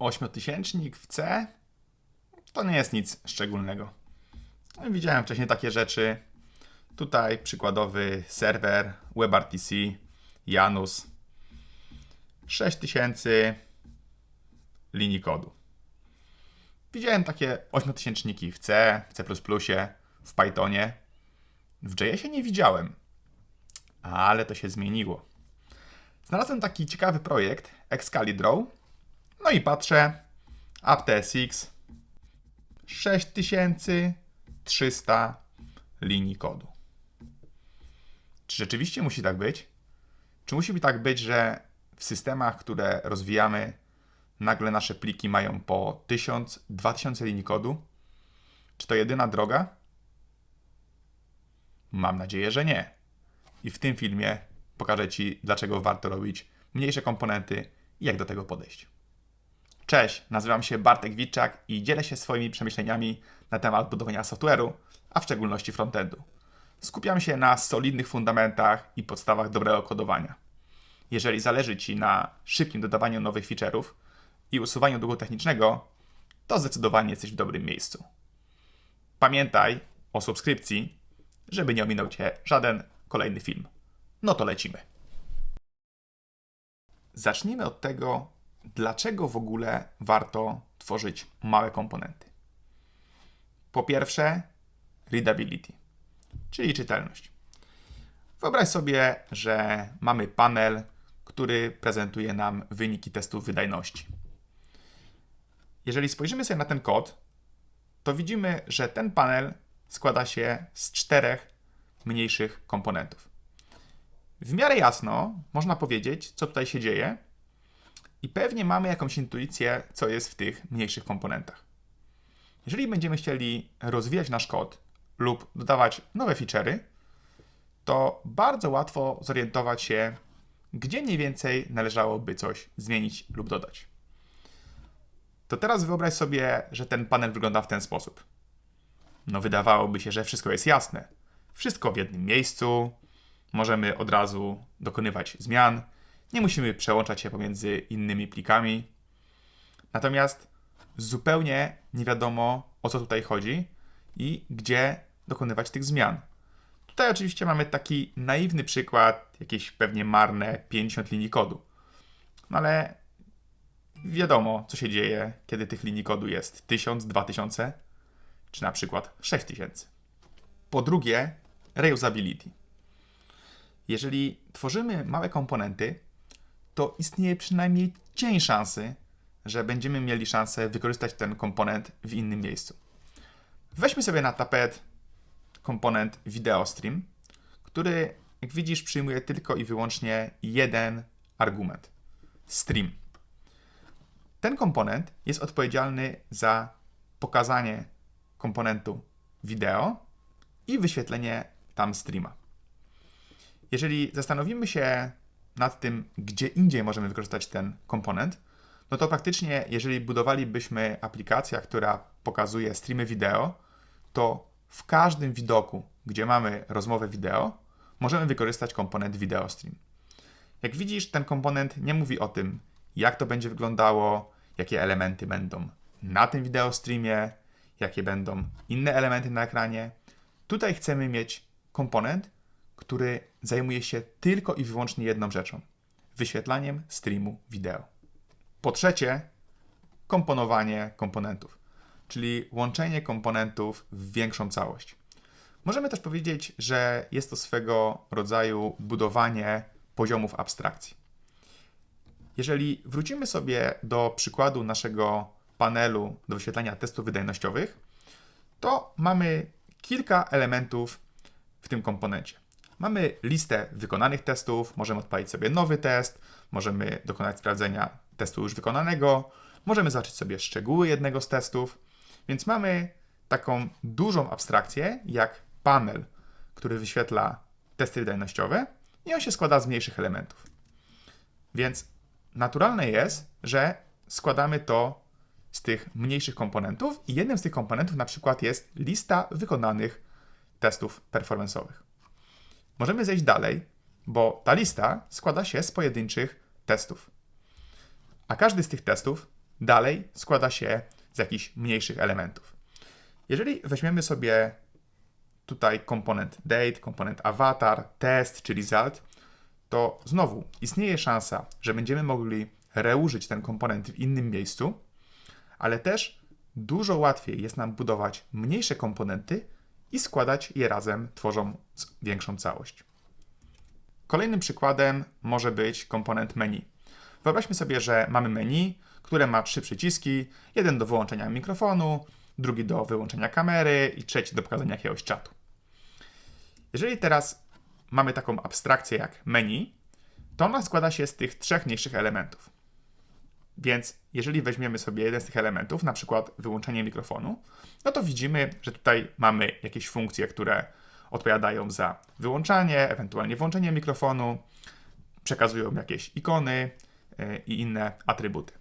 Ośmiotysięcznik w C to nie jest nic szczególnego. Widziałem wcześniej takie rzeczy. Tutaj przykładowy serwer WebRTC, Janus. 6000 linii kodu. Widziałem takie ośmiotysięczniki w C, w C++, w Pythonie. W JS-ie nie widziałem, ale to się zmieniło. Znalazłem taki ciekawy projekt Excalidraw. No i patrzę, AppTSX 6300 linii kodu. Czy rzeczywiście musi tak być? Czy musi tak być, że w systemach, które rozwijamy, nagle nasze pliki mają po 1000, 2000 linii kodu? Czy to jedyna droga? Mam nadzieję, że nie. I w tym filmie pokażę Ci, dlaczego warto robić mniejsze komponenty i jak do tego podejść. Cześć, nazywam się Bartek Witczak i dzielę się swoimi przemyśleniami na temat budowania software'u, a w szczególności frontendu. Skupiam się na solidnych fundamentach i podstawach dobrego kodowania. Jeżeli zależy Ci na szybkim dodawaniu nowych feature'ów i usuwaniu długu technicznego, to zdecydowanie jesteś w dobrym miejscu. Pamiętaj o subskrypcji, żeby nie ominął Cię żaden kolejny film. No to lecimy. Zacznijmy od tego, dlaczego w ogóle warto tworzyć małe komponenty. Po pierwsze, readability, czyli czytelność. Wyobraź sobie, że mamy panel, który prezentuje nam wyniki testów wydajności. Jeżeli spojrzymy sobie na ten kod, to widzimy, że ten panel składa się z czterech mniejszych komponentów. W miarę jasno można powiedzieć, co tutaj się dzieje, i pewnie mamy jakąś intuicję, co jest w tych mniejszych komponentach. Jeżeli będziemy chcieli rozwijać nasz kod lub dodawać nowe feature'y, to bardzo łatwo zorientować się, gdzie mniej więcej należałoby coś zmienić lub dodać. To teraz wyobraź sobie, że ten panel wygląda w ten sposób. No, wydawałoby się, że wszystko jest jasne. Wszystko w jednym miejscu, możemy od razu dokonywać zmian, nie musimy przełączać się pomiędzy innymi plikami. Natomiast zupełnie nie wiadomo o co tutaj chodzi i gdzie dokonywać tych zmian. Tutaj oczywiście mamy taki naiwny przykład, jakieś pewnie marne 50 linii kodu. No ale wiadomo, co się dzieje, kiedy tych linii kodu jest 1000, 2000 czy na przykład 6000. Po drugie, reusability. Jeżeli tworzymy małe komponenty, to istnieje przynajmniej cień szansy, że będziemy mieli szansę wykorzystać ten komponent w innym miejscu. Weźmy sobie na tapet komponent VideoStream, który, jak widzisz, przyjmuje tylko i wyłącznie jeden argument stream. Ten komponent jest odpowiedzialny za pokazanie komponentu wideo i wyświetlenie tam streama. Jeżeli zastanowimy się nad tym, gdzie indziej możemy wykorzystać ten komponent, no to praktycznie, jeżeli budowalibyśmy aplikację, która pokazuje streamy wideo, to w każdym widoku, gdzie mamy rozmowę wideo, możemy wykorzystać komponent VideoStream. Jak widzisz, ten komponent nie mówi o tym, jak to będzie wyglądało, jakie elementy będą na tym wideostreamie, jakie będą inne elementy na ekranie. Tutaj chcemy mieć komponent, który zajmuje się tylko i wyłącznie jedną rzeczą wyświetlaniem streamu wideo. Po trzecie, komponowanie komponentów, czyli łączenie komponentów w większą całość. Możemy też powiedzieć, że jest to swego rodzaju budowanie poziomów abstrakcji. Jeżeli wrócimy sobie do przykładu naszego panelu do wyświetlania testów wydajnościowych, to mamy kilka elementów w tym komponencie. Mamy listę wykonanych testów, możemy odpalić sobie nowy test, możemy dokonać sprawdzenia testu już wykonanego, możemy zobaczyć sobie szczegóły jednego z testów, więc mamy taką dużą abstrakcję jak panel, który wyświetla testy wydajnościowe i on się składa z mniejszych elementów. Więc naturalne jest, że składamy to z tych mniejszych komponentów i jednym z tych komponentów na przykład jest lista wykonanych testów performance'owych. Możemy zejść dalej, bo ta lista składa się z pojedynczych testów. A każdy z tych testów dalej składa się z jakichś mniejszych elementów. Jeżeli weźmiemy sobie tutaj komponent date, komponent avatar, test czy result, to znowu istnieje szansa, że będziemy mogli reużyć ten komponent w innym miejscu, ale też dużo łatwiej jest nam budować mniejsze komponenty i składać je razem, tworząc większą całość. Kolejnym przykładem może być komponent menu. Wyobraźmy sobie, że mamy menu, które ma trzy przyciski: jeden do wyłączenia mikrofonu, drugi do wyłączenia kamery i trzeci do pokazania jakiegoś czatu. Jeżeli teraz mamy taką abstrakcję jak menu, to ona składa się z tych trzech mniejszych elementów. Więc jeżeli weźmiemy sobie jeden z tych elementów, na przykład wyłączenie mikrofonu, no to widzimy, że tutaj mamy jakieś funkcje, które odpowiadają za wyłączanie, ewentualnie włączenie mikrofonu, przekazują jakieś ikony yy, i inne atrybuty.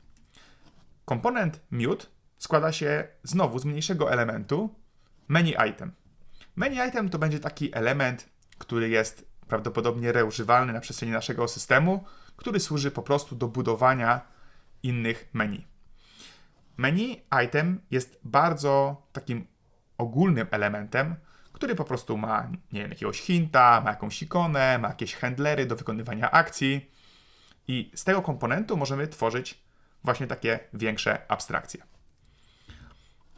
Komponent mute składa się znowu z mniejszego elementu menu item. Menu item to będzie taki element, który jest prawdopodobnie reużywalny na przestrzeni naszego systemu, który służy po prostu do budowania innych menu. Menu item jest bardzo takim ogólnym elementem, który po prostu ma nie wiem, jakiegoś hinta, ma jakąś ikonę, ma jakieś handlery do wykonywania akcji i z tego komponentu możemy tworzyć właśnie takie większe abstrakcje.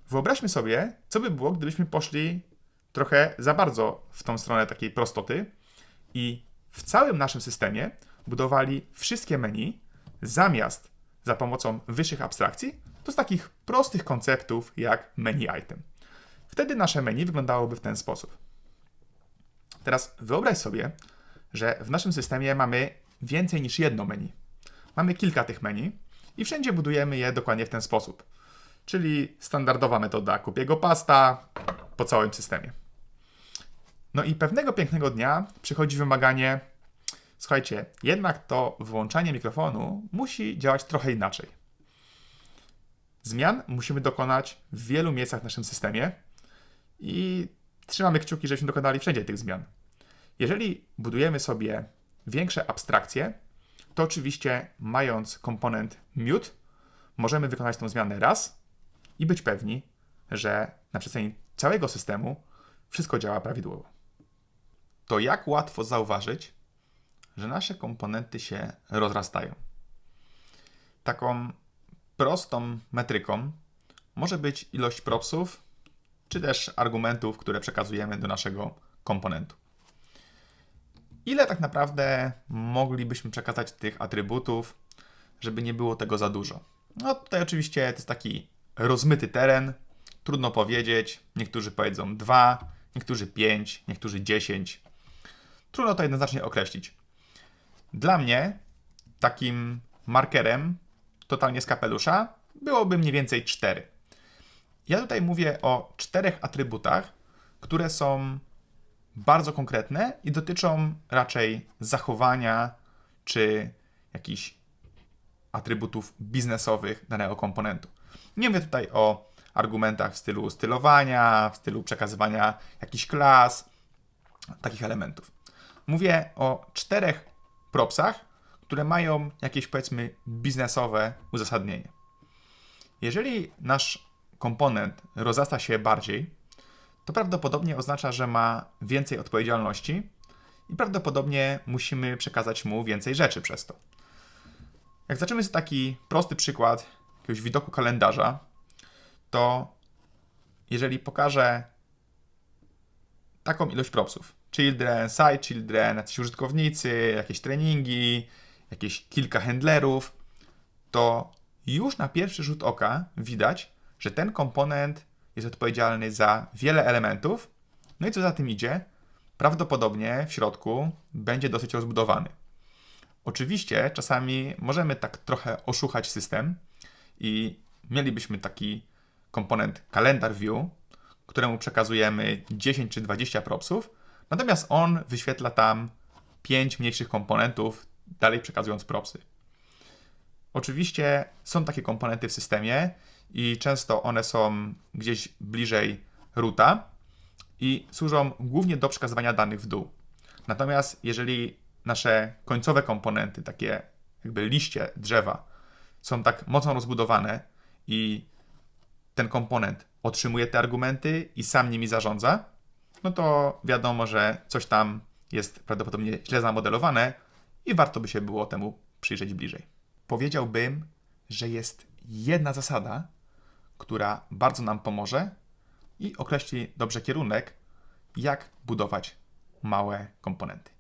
Wyobraźmy sobie, co by było, gdybyśmy poszli trochę za bardzo w tą stronę takiej prostoty i w całym naszym systemie budowali wszystkie menu zamiast za pomocą wyższych abstrakcji, to z takich prostych konceptów jak menu item. Wtedy nasze menu wyglądałoby w ten sposób. Teraz wyobraź sobie, że w naszym systemie mamy więcej niż jedno menu. Mamy kilka tych menu i wszędzie budujemy je dokładnie w ten sposób. Czyli standardowa metoda kupiego pasta po całym systemie. No i pewnego pięknego dnia przychodzi wymaganie, słuchajcie, jednak to włączanie mikrofonu musi działać trochę inaczej. Zmian musimy dokonać w wielu miejscach w naszym systemie i trzymamy kciuki, żebyśmy dokonali wszędzie tych zmian. Jeżeli budujemy sobie większe abstrakcje, to oczywiście mając komponent mute, możemy wykonać tę zmianę raz i być pewni, że na przestrzeni całego systemu wszystko działa prawidłowo. To jak łatwo zauważyć, że nasze komponenty się rozrastają. Taką prostą metryką może być ilość propsów, czy też argumentów, które przekazujemy do naszego komponentu. Ile tak naprawdę moglibyśmy przekazać tych atrybutów, żeby nie było tego za dużo? No tutaj oczywiście to jest taki rozmyty teren, trudno powiedzieć. Niektórzy powiedzą 2, niektórzy 5, niektórzy 10. Trudno to jednoznacznie określić. Dla mnie takim markerem totalnie z kapelusza byłoby mniej więcej 4. Ja tutaj mówię o czterech atrybutach, które są bardzo konkretne i dotyczą raczej zachowania czy jakichś atrybutów biznesowych danego komponentu. Nie mówię tutaj o argumentach w stylu stylowania, w stylu przekazywania jakichś klas, takich elementów. Mówię o czterech propsach, które mają jakieś powiedzmy biznesowe uzasadnienie. Jeżeli nasz komponent rozrasta się bardziej, to prawdopodobnie oznacza, że ma więcej odpowiedzialności i prawdopodobnie musimy przekazać mu więcej rzeczy przez to. Jak zaczniemy z taki prosty przykład jakiegoś widoku kalendarza, to jeżeli pokażę taką ilość propsów, children, side children, jacyś użytkownicy, jakieś treningi, jakieś kilka handlerów, to już na pierwszy rzut oka widać, że ten komponent jest odpowiedzialny za wiele elementów, no i co za tym idzie, prawdopodobnie w środku będzie dosyć rozbudowany. Oczywiście czasami możemy tak trochę oszuchać system i mielibyśmy taki komponent kalendar view, któremu przekazujemy 10 czy 20 propsów, natomiast on wyświetla tam 5 mniejszych komponentów, dalej przekazując propsy. Oczywiście są takie komponenty w systemie i często one są gdzieś bliżej roota i służą głównie do przekazywania danych w dół. Natomiast jeżeli nasze końcowe komponenty, takie jakby liście drzewa, są tak mocno rozbudowane, i ten komponent otrzymuje te argumenty i sam nimi zarządza, no to wiadomo, że coś tam jest prawdopodobnie źle zamodelowane i warto by się było temu przyjrzeć bliżej. Powiedziałbym, że jest jedna zasada, która bardzo nam pomoże i określi dobrze kierunek, jak budować małe komponenty.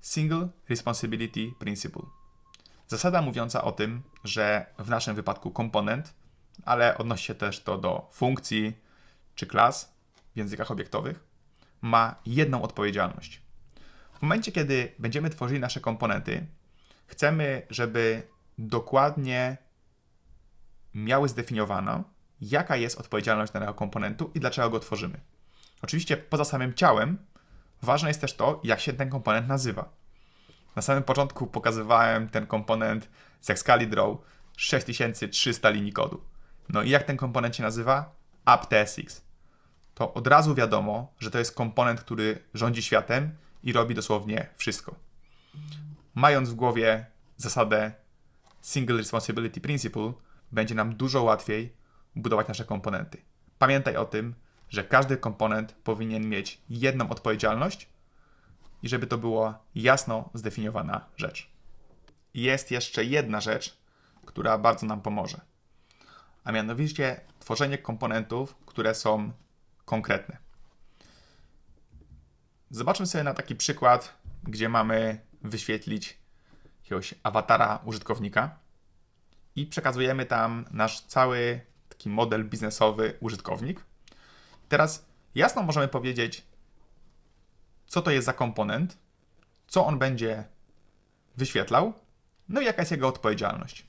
Single Responsibility Principle. Zasada mówiąca o tym, że w naszym wypadku komponent, ale odnosi się też to do funkcji czy klas w językach obiektowych, ma jedną odpowiedzialność. W momencie, kiedy będziemy tworzyli nasze komponenty, chcemy, żeby dokładnie miały zdefiniowaną, jaka jest odpowiedzialność danego komponentu i dlaczego go tworzymy. Oczywiście poza samym ciałem, ważne jest też to, jak się ten komponent nazywa. Na samym początku pokazywałem ten komponent z Excalidraw 6300 linii kodu. No i jak ten komponent się nazywa? AppTSX. To od razu wiadomo, że to jest komponent, który rządzi światem i robi dosłownie wszystko. Mając w głowie zasadę Single Responsibility Principle, będzie nam dużo łatwiej budować nasze komponenty. Pamiętaj o tym, że każdy komponent powinien mieć jedną odpowiedzialność i żeby to była jasno zdefiniowana rzecz. Jest jeszcze jedna rzecz, która bardzo nam pomoże, a mianowicie tworzenie komponentów, które są konkretne. Zobaczmy sobie na taki przykład, gdzie mamy wyświetlić jakiegoś awatara użytkownika i przekazujemy tam nasz cały taki model biznesowy użytkownik. Teraz jasno możemy powiedzieć, co to jest za komponent, co on będzie wyświetlał, no i jaka jest jego odpowiedzialność.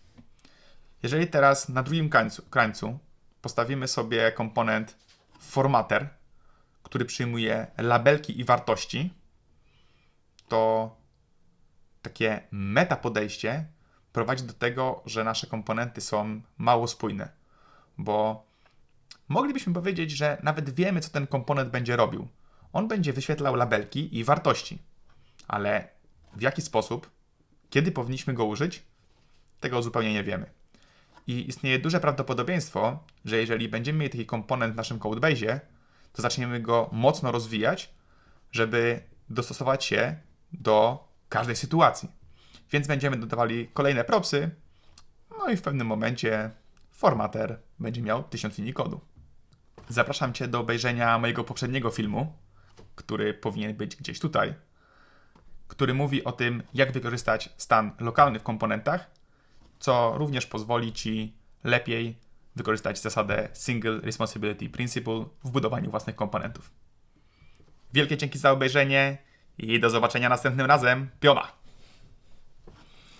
Jeżeli teraz na drugim krańcu, krańcu postawimy sobie komponent formater, który przyjmuje labelki i wartości, to takie meta podejście prowadzi do tego, że nasze komponenty są mało spójne, bo moglibyśmy powiedzieć, że nawet wiemy, co ten komponent będzie robił. On będzie wyświetlał labelki i wartości, ale w jaki sposób, kiedy powinniśmy go użyć, tego zupełnie nie wiemy. I istnieje duże prawdopodobieństwo, że jeżeli będziemy mieli taki komponent w naszym codebase, to zaczniemy go mocno rozwijać, żeby dostosować się do każdej sytuacji. Więc będziemy dodawali kolejne propsy, no i w pewnym momencie formater będzie miał 1000 linii kodu. Zapraszam Cię do obejrzenia mojego poprzedniego filmu, który powinien być gdzieś tutaj, który mówi o tym, jak wykorzystać stan lokalny w komponentach, co również pozwoli Ci lepiej wykorzystać zasadę Single Responsibility Principle w budowaniu własnych komponentów. Wielkie dzięki za obejrzenie i do zobaczenia następnym razem. Piona!